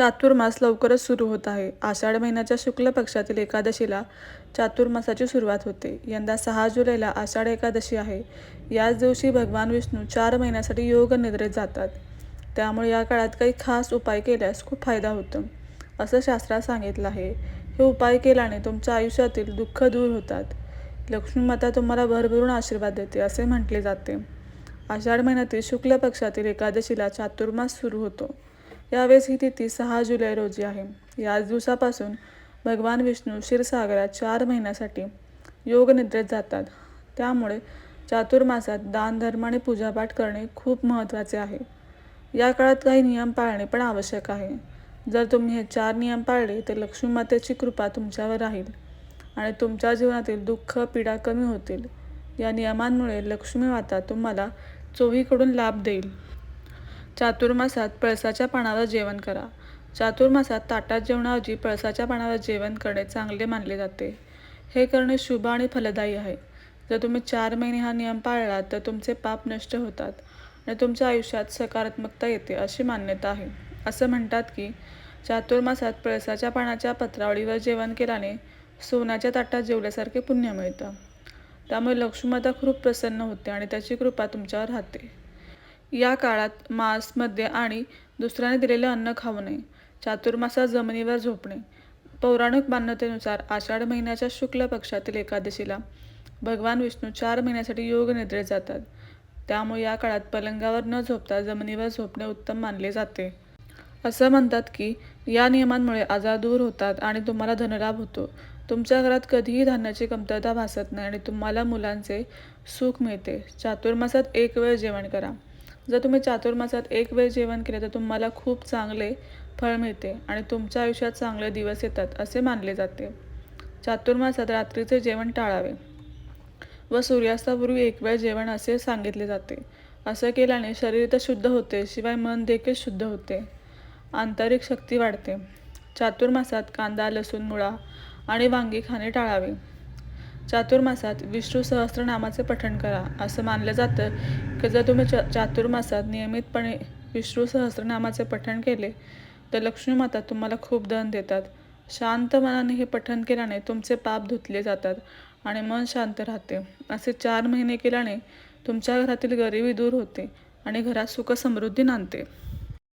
चातुर्मास लवकरच सुरू होत आहे. आषाढ महिन्याच्या शुक्ल पक्षातील एकादशीला चातुर्मासाची सुरुवात होते. यंदा सहा जुलैला आषाढ एकादशी आहे. याच दिवशी भगवान विष्णू चार महिन्यासाठी योग निद्रेत जातात. त्यामुळे या काळात काही खास उपाय केल्यास खूप फायदा होतो. असं शास्त्रात सांगितलं आहे. हे उपाय केल्याने तुमच्या आयुष्यातील दुःख दूर होतात. लक्ष्मी माता तुम्हाला भरभरून आशीर्वाद देते असे म्हटले जाते. आषाढ महिन्यातील शुक्ल पक्षातील एकादशीला चातुर्मास सुरू होतो. यावेळेस ही तिथी सहा जुलै रोजी आहे. याच दिवसापासून भगवान विष्णू क्षीरसागरात चार महिन्यासाठी योग निद्रेत जातात. त्यामुळे चातुर्मासात दानधर्म आणि पूजापाठ करणे खूप महत्त्वाचे आहे. या काळात काही नियम पाळणे पण आवश्यक आहे. जर तुम्ही हे चार नियम पाळले तर लक्ष्मी मातेची कृपा तुमच्यावर राहील आणि तुमच्या जीवनातील दुःख पीडा कमी होतील. या नियमांमुळे लक्ष्मी माता तुम्हाला चोहीकडून लाभ देईल. चातुर्मासात पळसाच्या पानावर जेवण करा. चातुर्मासात ताटात जेवणाऐवजी पळसाच्या पानावर जेवण करणे चांगले मानले जाते. हे करणे शुभ आणि फलदायी आहे. जर तुम्ही चार महिने हा नियम पाळला तर तुमचे पाप नष्ट होतात आणि तुमच्या आयुष्यात सकारात्मकता येते अशी मान्यता आहे. असं म्हणतात की चातुर्मासात पळसाच्या पानाच्या पत्रावळीवर जेवण केल्याने सोन्याच्या ताटात जेवल्यासारखे पुण्य मिळतं. त्यामुळे लक्ष्मीमाता खूप प्रसन्न होते आणि त्याची कृपा तुमच्यावर राहते. या काळात मांस मद्य आणि दुसऱ्याने दिलेले अन्न खाऊ नये. चातुर्मासात जमिनीवर झोपणे. पौराणिक मान्यतेनुसार आषाढ महिन्याच्या शुक्ल पक्षातील एकादशीला भगवान विष्णू चार महिन्यासाठी योग निद्रेत जातात. त्यामुळे या काळात पलंगावर न झोपता जमिनीवर झोपणे उत्तम मानले जाते. असं म्हणतात की या नियमांमुळे आजार दूर होतात आणि तुम्हाला धनलाभ होतो. तुमच्या घरात कधीही धान्याची कमतरता भासत नाही आणि तुम्हाला मुलांचे सुख मिळते. चातुर्मासात एक वेळ जेवण करा. जर तुम्ही चातुर्मासात एक वेळ जेवण केले तर तुम्हाला खूप चांगले फळ मिळते आणि तुमच्या आयुष्यात चांगले दिवस येतात असे मानले जाते. चातुर्मासात रात्रीचे जेवण टाळावे व सूर्यास्तापूर्वी एक वेळ जेवण असे सांगितले जाते. असं केल्याने शरीर तर शुद्ध होते शिवाय मन देखील शुद्ध होते. आंतरिक शक्ती वाढते. चातुर्मासात कांदा लसूण मुळा आणि वांगी खाणे टाळावे. चातुर्मासात विष्णू सहस्त्रनामाचे पठण करा. असं मानलं जातं की जर तुम्ही च चातुर्मासात नियमितपणे विष्णू सहस्त्रनामाचे पठण केले तर लक्ष्मी माता तुम्हाला खूप धन देतात. शांत मनाने हे पठण केल्याने तुमचे पाप धुतले जातात आणि मन शांत राहते. असे चार महिने केल्याने तुमच्या घरातील गरिबी दूर होते आणि घरात सुखसमृद्धी नांदते.